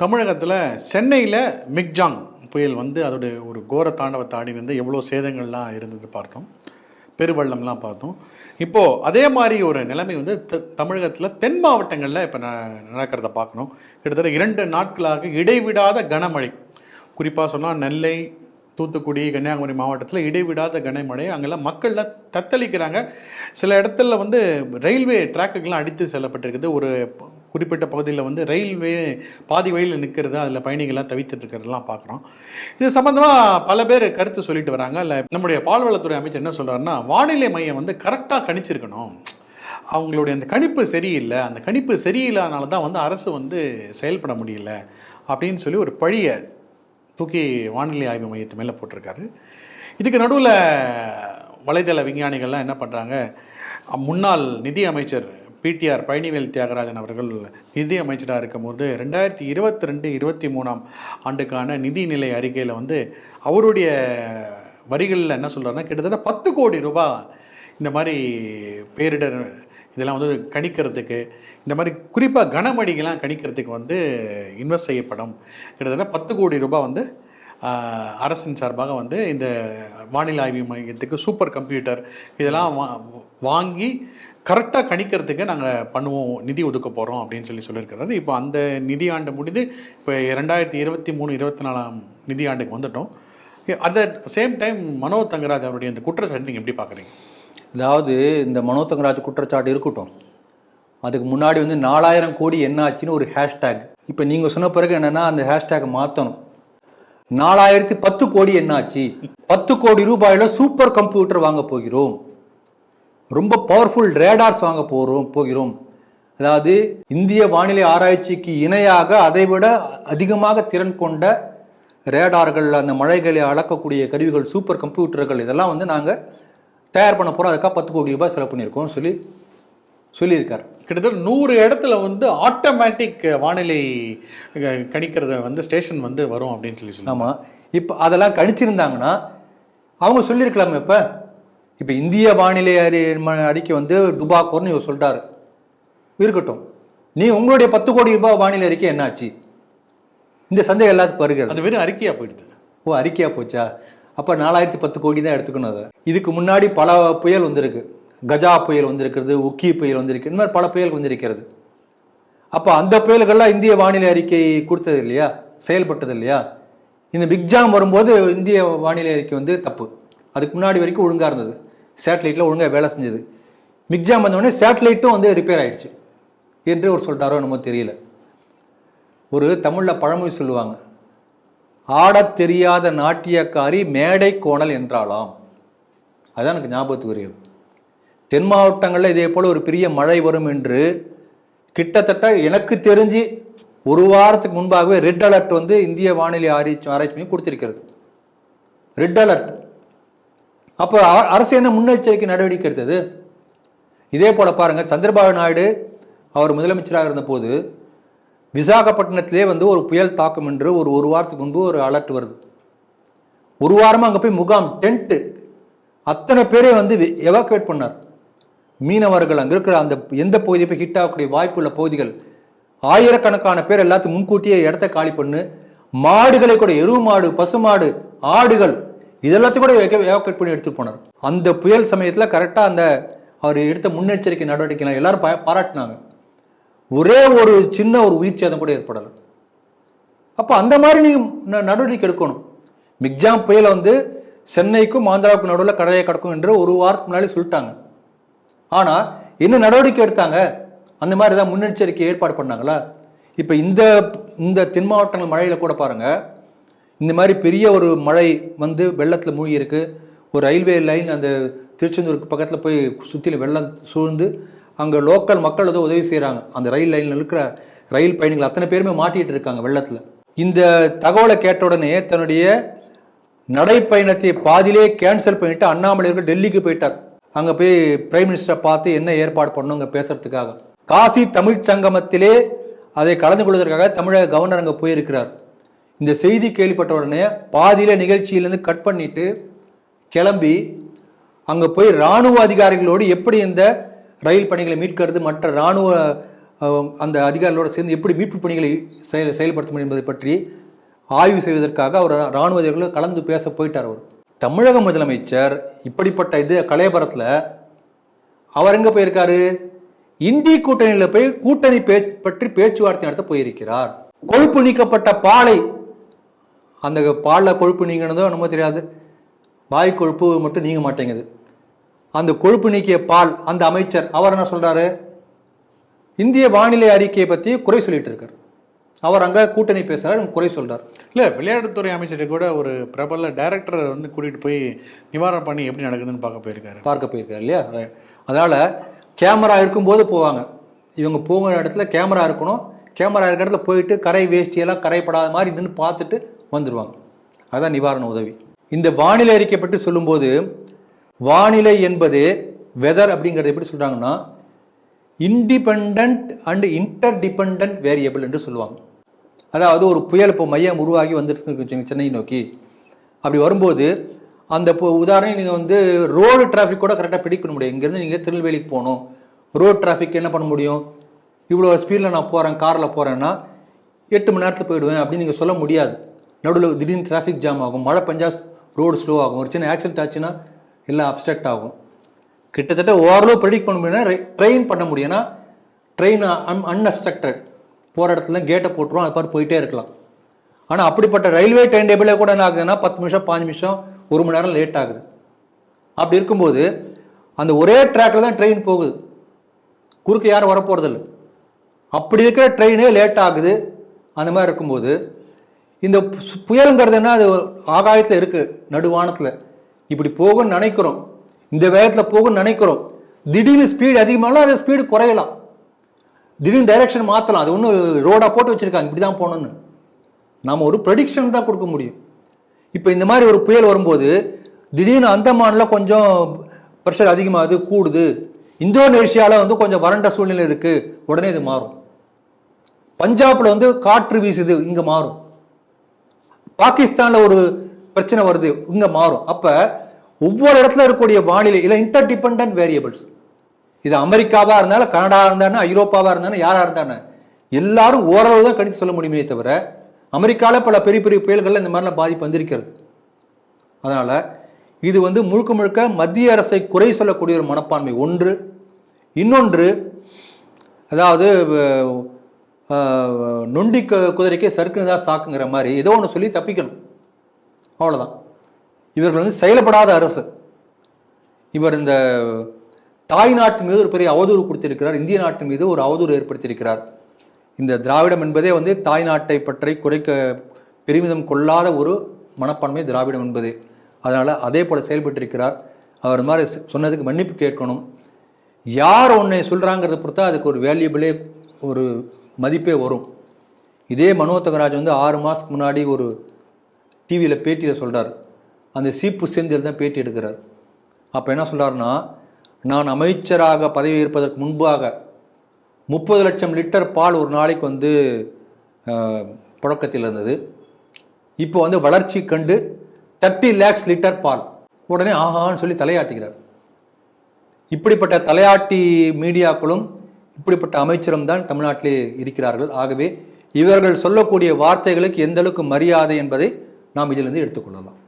தமிழகத்தில் சென்னையில் மிக்ஜாங் புயல் வந்து அதோடைய ஒரு கோர தாண்டவத்தை ஆடி வந்து எவ்வளோ சேதங்கள்லாம் இருந்தது பார்த்தோம். பெருவள்ளம்லாம் பார்த்தோம். இப்போது அதே மாதிரி ஒரு நிலைமை வந்து த தமிழகத்தில் தென் மாவட்டங்களில் இப்போ ந நடக்கிறத பார்க்கணும். கிட்டத்தட்ட இரண்டு நாட்களாக இடைவிடாத கனமழை. குறிப்பாக சொன்னால் நெல்லை தூத்துக்குடி கன்னியாகுமரி மாவட்டத்தில் இடைவிடாத கனமழை. அங்கெல்லாம் மக்கள்லாம் தத்தளிக்கிறாங்க. சில இடத்துல வந்து ரயில்வே டிராக்குக்கெல்லாம் அடித்து செல்லப்பட்டிருக்குது. ஒரு குறிப்பிட்ட பகுதியில் வந்து ரயில்வே பாதி வழியில் நிற்கிறது அதில் பயணிகள்லாம் தவித்துட்டு இருக்கிறதெல்லாம் பார்க்குறோம். இது சம்மந்தமாக பல பேர் கருத்து சொல்லிட்டு வராங்க. இல்லை நம்முடைய பால்வளத்துறை அமைச்சர் என்ன சொல்கிறாருன்னா வானிலை மையம் வந்து கரெக்டாக கணிச்சிருக்கணும். அவங்களுடைய அந்த கணிப்பு சரியில்லை. அந்த கணிப்பு சரியில்லாதனால தான் வந்து அரசு வந்து செயல்பட முடியல அப்படின்னு சொல்லி ஒரு பழிய தூக்கி வானிலை ஆய்வு மையத்து மேலே போட்டிருக்காரு. இதுக்கு நடுவில் வலைதள விஞ்ஞானிகள்லாம் என்ன பண்ணுறாங்க முன்னாள் நிதி அமைச்சர் பிடிஆர் பழனிவேல் தியாகராஜன் அவர்கள் நிதி அமைச்சராக இருக்கும்போது ரெண்டாயிரத்தி இருபத்தி ரெண்டு இருபத்தி மூணாம் ஆண்டுக்கான நிதிநிலை அறிக்கையில் வந்து அவருடைய வரிகளில் என்ன சொல்கிறாருன்னா கிட்டத்தட்ட பத்து கோடி ரூபாய் இந்த மாதிரி பேரிடர் இதெல்லாம் வந்து கணிக்கிறதுக்கு இந்த மாதிரி குறிப்பாக கனமடிகள்லாம் கணிக்கிறதுக்கு வந்து இன்வெஸ்ட் செய்யப்படும். கிட்டத்தட்ட பத்து கோடி ரூபாய் வந்து அரசின் சார்பாக வந்து இந்த வானிலை ஆய்வு மையத்துக்கு சூப்பர் கம்ப்யூட்டர் இதெல்லாம் வா- வாங்கி கரெக்டாக கணிக்கிறதுக்கு நாங்கள் பண்ணுவோம் நிதி ஒதுக்க போகிறோம் அப்படின்னு சொல்லி சொல்லியிருக்கிறாரு. இப்போ அந்த நிதியாண்டு முடிந்து இப்போ ரெண்டாயிரத்தி இருபத்தி மூணு இருபத்தி நாலாம் நிதி ஆண்டுக்கு வந்துட்டோம். At the same time Mano Thangaraj அவருடைய இந்த குற்றச்சாட்டு நீங்கள் எப்படி பார்க்குறீங்க அதாவது இந்த மனோ தங்கராஜ் குற்றச்சாட்டு இருக்கட்டும். அதுக்கு முன்னாடி வந்து நாலாயிரம் கோடி என்ன ஆச்சுன்னு ஒரு ஹேஷ்டேக். இப்போ நீங்கள் சொன்ன பிறகு என்னென்னா அந்த ஹேஷ்டேக் மாற்றணும் நாலாயிரத்தி பத்து கோடி என்னாச்சு? பத்து கோடி ரூபாயில சூப்பர் கம்ப்யூட்டர் வாங்க போகிறோம். ரொம்ப பவர்ஃபுல் ரேடார்ஸ் வாங்க போகிறோம் போகிறோம். அதாவது இந்திய வானிலை ஆராய்ச்சிக்கு இணையாக அதைவிட அதிகமாக திறன் கொண்ட ரேடார்கள் அந்த மழைகளை அளக்கக்கூடிய கருவிகள் சூப்பர் கம்ப்யூட்டர்கள் இதெல்லாம் வந்து நாங்கள் தயார் பண்ண போகிறோம் அதுக்காக பத்து கோடி ரூபாய் செலவு பண்ணியிருக்கோம் சொல்லி சொல்லியிருக்கார். கிட்டத்தட்ட நூறு இடத்துல வந்து ஆட்டோமேட்டிக் வானிலை கணிக்கிறத வந்து ஸ்டேஷன் வந்து வரும் அப்படின்னு சொல்லி சொல்லுவாங்க ஆமாம் இப்போ அதெல்லாம் கணிச்சிருந்தாங்கன்னா அவங்க சொல்லியிருக்கலாமே இப்போ. இப்போ இந்திய வானிலை அறி அறிக்கை வந்து டுபாக்கோர்னு இவர் சொல்லிட்டாரு இருக்கட்டும். நீ உங்களுடைய பத்து கோடி ரூபாய் வானிலை அறிக்கை என்னாச்சு? இந்த சந்தேகம் எல்லாத்துக்கும் வருகிறது. அது வெறும் அறிக்கையா போயிடுது. ஓ அறிக்கையா போச்சா? அப்போ நாலாயிரத்தி பத்து கோடி தான் எடுத்துக்கணும் அதை. இதுக்கு முன்னாடி பல புயல் வந்திருக்கு. கஜா புயல் வந்திருக்கிறது உக்கி புயல் வந்திருக்கு இந்த மாதிரி பல புயல் வந்திருக்கிறது. அப்போ அந்த புயல்கள்லாம் இந்திய வானிலை அறிக்கை கொடுத்தது இல்லையா? செயல்பட்டது இல்லையா? இந்த பிக்ஜாம் வரும்போது இந்திய வானிலை அறிக்கை வந்து தப்பு. அதுக்கு முன்னாடி வரைக்கும் ஒழுங்காக இருந்தது. சேட்டலைட்டில் ஒழுங்காக வேலை செஞ்சது. மிக்ஜாம் வந்தோடனே சேட்டலைட்டும் வந்து ரிப்பேர் ஆகிடுச்சு என்று ஒரு சொல்லிட்டாரோ என்னமோ தெரியல. ஒரு தமிழில் பழமொழி சொல்லுவாங்க. ஆடத் தெரியாத நாட்டியக்காரி மேடை கோணல் என்றாலாம் அதான் எனக்கு ஞாபகத்துக்கு வருகிறது. தென் மாவட்டங்களில் இதே போல் ஒரு பெரிய மழை வரும் என்று கிட்டத்தட்ட எனக்கு தெரிஞ்சு ஒரு வாரத்துக்கு முன்பாகவே ரெட் அலர்ட் வந்து இந்திய வானிலை ஆராய்ச்சி ஆராய்ச்சி மையம் கொடுத்திருக்கிறது. Red alert. அப்போ அ- அரசு என்ன முன்னெச்சரிக்கை நடவடிக்கை எடுத்தது? இதே போல் பாருங்கள் சந்திரபாபு நாயுடு அவர் முதலமைச்சராக இருந்தபோது விசாகப்பட்டினத்திலே வந்து ஒரு புயல் தாக்கம் என்று ஒரு ஒரு வாரத்துக்கு முன்பு ஒரு அலர்ட் வருது. ஒரு வாரமாக அங்கே போய் முகாம் டென்ட்டு. அத்தனை பேரே வந்து எவாக்குவேட் பண்ணார். மீனவர்கள் அங்கே இருக்கிற அந்த எந்த பகுதியை போய் ஹிட் ஆகக்கூடிய வாய்ப்புள்ள பகுதிகள் ஆயிரக்கணக்கான பேர் எல்லாத்தையும் முன்கூட்டியே இடத்த காலி பண்ணு. மாடுகளை கூட எருவு மாடு பசு மாடு ஆடுகள் இதெல்லாத்தையும் கூட எவாக்குவேட் பண்ணி எடுத்துட்டு போனார். அந்த புயல் சமயத்தில் கரெக்டாக அந்த அவர் எடுத்த முன்னெச்சரிக்கை நடவடிக்கைலாம் எல்லாரும் பாராட்டினாங்க. ஒரே ஒரு சின்ன ஒரு உயிர் சேதம் கூட ஏற்படலை. அப்போ அந்த மாதிரி நீ ந- நடவடிக்கை எடுக்கணும். மிக்ஜாம் புயலை வந்து சென்னைக்கும் ஆந்திராவுக்கும் நடுவில் கரையை கடக்கும் என்று ஒரு வாரத்துக்கு முன்னாடி சொல்லிட்டாங்க. ஆனால் என்ன நடவடிக்கை எடுத்தாங்க? அந்த மாதிரி ஏதாவது முன்னெச்சரிக்கை ஏற்பாடு பண்ணாங்களா? இப்போ இந்த இந்த தென் மாவட்டங்கள் மழையில் கூட பாருங்கள் இந்த மாதிரி பெரிய ஒரு மழை வந்து வெள்ளத்தில் மூழ்கி இருக்கு ஒரு ரயில்வே லைன் அந்த திருச்செந்தூருக்கு பக்கத்தில் போய் சுற்றிலும் வெள்ளம் சூழ்ந்து அங்கே லோக்கல் மக்கள் ஏதோ உதவி செய்கிறாங்க அந்த ரயில் லைனில் இருக்கிற ரயில் பயணிகள் அத்தனை பேருமே மாட்டிகிட்டு இருக்காங்க வெள்ளத்தில். இந்த தகவலை கேட்ட உடனே தன்னுடைய நடைப்பயணத்தை பாதியிலே கேன்சல் பண்ணிட்டு அண்ணாமலையர்கள் டெல்லிக்கு போயிட்டார். அங்கே போய் பிரைம் மினிஸ்டரை பார்த்து என்ன ஏற்பாடு பண்ணுங்க பேசுறதுக்காக. காசி தமிழ் சங்கமத்திலே அதை கலந்து கொள்வதற்காக தமிழக கவர்னர் அங்கே போயிருக்கிறார். இந்த செய்தி கேள்விப்பட்ட உடனே பாதியில நிகழ்ச்சியிலேருந்து கட் பண்ணிட்டு கிளம்பி அங்கே போய் ராணுவ அதிகாரிகளோடு எப்படி இந்த ரயில் பணிகளை மீட்கிறது மற்ற ராணுவ அந்த அதிகாரிகளோடு சேர்ந்து எப்படி மீட்பு பணிகளை செயல் செயல்படுத்த முடியும் என்பதை பற்றி ஆய்வு செய்வதற்காக அவர் இராணுவ அதிகாரிகளோடு கலந்து பேச போயிட்டார் அவர். தமிழக முதலமைச்சர் இப்படிப்பட்ட இது கலையபரத்தில் அவர் எங்கே போயிருக்காரு? இந்தி கூட்டணியில் போய் கூட்டணி பே பற்றி பேச்சுவார்த்தை நடத்த போயிருக்கிறார். கொழுப்பு நீக்கப்பட்ட பாலை அந்த பாலில் கொழுப்பு நீங்கினதோ என்னமோ தெரியாது. வாய் கொழுப்பு மட்டும் நீங்க மாட்டேங்குது. அந்த கொழுப்பு நீக்கிய பால் அந்த அமைச்சர் அவர் என்ன சொல்றாரு? இந்திய வானிலை அறிக்கையை பற்றி குறை சொல்லிட்டு இருக்கார். அவர் அங்க கூட்டணி பேசுறாரு குறை சொல்றார். இல்லை விளையாட்டுத்துறை அமைச்சரை கூட ஒரு பிரபல டைரக்டரை வந்து கூட்டிகிட்டு போய் நிவாரணம் பண்ணி எப்படி நடக்குதுன்னு பார்க்க போயிருக்காரு. பார்க்க போயிருக்காரு இல்லையா. அதனால கேமரா இருக்கும்போது போவாங்க. இவங்க போகிற இடத்துல கேமரா இருக்கணும். கேமரா இருக்கிற இடத்துல போயிட்டு கரை வேஷ்டியெல்லாம் கரைப்படாத மாதிரி நின்று பார்த்துட்டு வந்துடுவாங்க அதுதான் நிவாரண உதவி. இந்த வானிலை அறிக்கை பற்றி சொல்லும்போது வானிலை என்பது வெதர் அப்படிங்கிறது எப்படி சொல்றாங்கன்னா இண்டிபெண்ட் அண்ட் இன்டர்டிபெண்ட் வேரியபிள் என்று சொல்லுவாங்க. அதாவது ஒரு புயல் இப்போ மையம் உருவாகி வந்துட்டு சென்னை நோக்கி. அப்படி வரும்போது அந்த இப்போ உதாரணம் நீங்கள் வந்து ரோடு டிராஃபிக் கூட கரெக்டாக பிடிக்க முடியும் இங்கேருந்து நீங்கள் திருநெல்வேலிக்கு போகணும். ரோடு டிராஃபிக் என்ன பண்ண முடியும்? இவ்வளோ ஸ்பீடில் நான் போகிறேன் காரில் போகிறேன்னா எட்டு மணி நேரத்தில் போயிடுவேன் அப்படின்னு நீங்கள் சொல்ல முடியாது. நடுவில் திடீர்னு டிராஃபிக் ஜாம் ஆகும். மழை பெஞ்சா ரோடு ஸ்லோ ஆகும். ஒரு சின்ன ஆக்சிடென்ட் ஆச்சுன்னா எல்லாம் அப்செக்ட் ஆகும். கிட்டத்தட்ட ஓரளவு ப்ரெடிக்ட் பண்ண முடியும்னா ட்ரெயின் பண்ண முடியும்னா ட்ரெயின் அன் அன்அப்ஸ்ட்ரக்டட் போகிற இடத்துல கேட்டை போட்டுருவோம் அது மாதிரி போயிட்டே இருக்கலாம். ஆனால் அப்படிப்பட்ட ரயில்வே டைம் டேபிளே கூட என்ன ஆகுதுன்னா பத்து நிமிஷம் பாஞ்சு நிமிஷம் ஒரு மணி நேரம் லேட் ஆகுது. அப்படி இருக்கும்போது அந்த ஒரே ட்ராக்ல தான் ட்ரெயின் போகுது. குறுக்க யாரும் வரப்போகிறதில்ல அப்படி இருக்கிற ட்ரெயினே லேட் ஆகுது. அந்த மாதிரி இருக்கும்போது இந்த புயலுங்கிறது என்ன அது ஆகாயத்தில் இருக்குது நடுவானத்தில். இப்படி போகும்னு நினைக்கிறோம். இந்த வேகத்தில் போகும்னு நினைக்கிறோம். திடீர்னு ஸ்பீடு அதிகமாகலாம் அது ஸ்பீடு குறையலாம். திடீர்னு டைரக்ஷன் மாற்றலாம் அது ஒன்றும் ரோடாக போட்டு வச்சுருக்காங்க. இப்படி தான் போகணுன்னு நாம் ஒரு ப்ரெடிக்ஷன் தான் கொடுக்க முடியும். இப்போ இந்த மாதிரி ஒரு புயல் வரும்போது திடீர்னு அந்தமானில் கொஞ்சம் ப்ரெஷர் அதிகமாகுது கூடுது. இந்தோனேஷியாவில் வந்து கொஞ்சம் வறண்ட சூழ்நிலை இருக்குது உடனே இது மாறும். பஞ்சாபில் வந்து காற்று வீசுது இங்கே மாறும். பாகிஸ்தானில் ஒரு பிரச்சனை வருது இங்கே மாறும். அப்போ ஒவ்வொரு இடத்துல இருக்கக்கூடிய வானிலை இல்லை இன்டர் டிபெண்ட் வேரியபிள்ஸ் இது அமெரிக்காவாக இருந்தாலும் கனடாவாக இருந்தாலும் ஐரோப்பாவாக இருந்தாலும் யாராக இருந்தாலும் எல்லாரும் ஓரளவு தான் கணித்து சொல்ல முடியுமே தவிர அமெரிக்காவில் பல பெரிய பெரிய புயல்களில் இந்த மாதிரிலாம் பாதிப்பு வந்திருக்கிறது. அதனால் இது வந்து முழுக்க முழுக்க மத்திய அரசை குறை சொல்லக்கூடிய ஒரு மனப்பான்மை ஒன்று. இன்னொன்று அதாவது நொண்டி கு- குதிரைக்கு சறுக்குன்னு தான் சாக்குங்கிற மாதிரி ஏதோ ஒன்று சொல்லி தப்பிக்கணும். அவ்வளோதான் இவர்கள் வந்து செயல்படாத அரசு. இவர் இந்த தாய் நாட்டின் மீது ஒரு பெரிய அவதூறு கொடுத்திருக்கிறார். இந்திய நாட்டின் மீது ஒரு அவதூறு ஏற்படுத்தியிருக்கிறார். இந்த திராவிடம் என்பதே வந்து தாய் நாட்டை பற்றி குறைக்க பெருமிதம் கொள்ளாத ஒரு மனப்பான்மை திராவிடம் என்பது. அதனால் அதே போல் செயல்பட்டிருக்கிறார். அவர் மாதிரி சொன்னதுக்கு மன்னிப்பு கேட்கணும். யார் உன்னை சொல்கிறாங்கிறத பொறுத்தா அதுக்கு ஒரு வேல்யூபிளே ஒரு மதிப்பே வரும். இதே மனோ தங்கராஜ் வந்து ஆறு மாதத்துக்கு முன்னாடி ஒரு டிவியில் பேட்டியில் சொல்கிறார் அந்த சீப்பு செந்தில் தான் பேட்டி எடுக்கிறார். அப்போ என்ன சொல்கிறாருன்னா நான் அமைச்சராக பதவி ஏற்பதற்கு முன்பாக முப்பது லட்சம் லிட்டர் பால் ஒரு நாளைக்கு வந்து புழக்கத்தில் இருந்தது. இப்போ வந்து வளர்ச்சி கண்டு தேர்ட்டி லேக்ஸ் லிட்டர் பால். உடனே ஆஹான்னு சொல்லி தலையாட்டுகிறார். இப்படிப்பட்ட தலையாட்டி மீடியாக்களும் இப்படிப்பட்ட அமைச்சரும் தான் தமிழ்நாட்டிலே இருக்கிறார்கள். ஆகவே இவர்கள் சொல்லக்கூடிய வார்த்தைகளுக்கு எந்த அளவுக்கு மரியாதை என்பதை நாம் இதிலிருந்து எடுத்துக்கொள்ளலாம்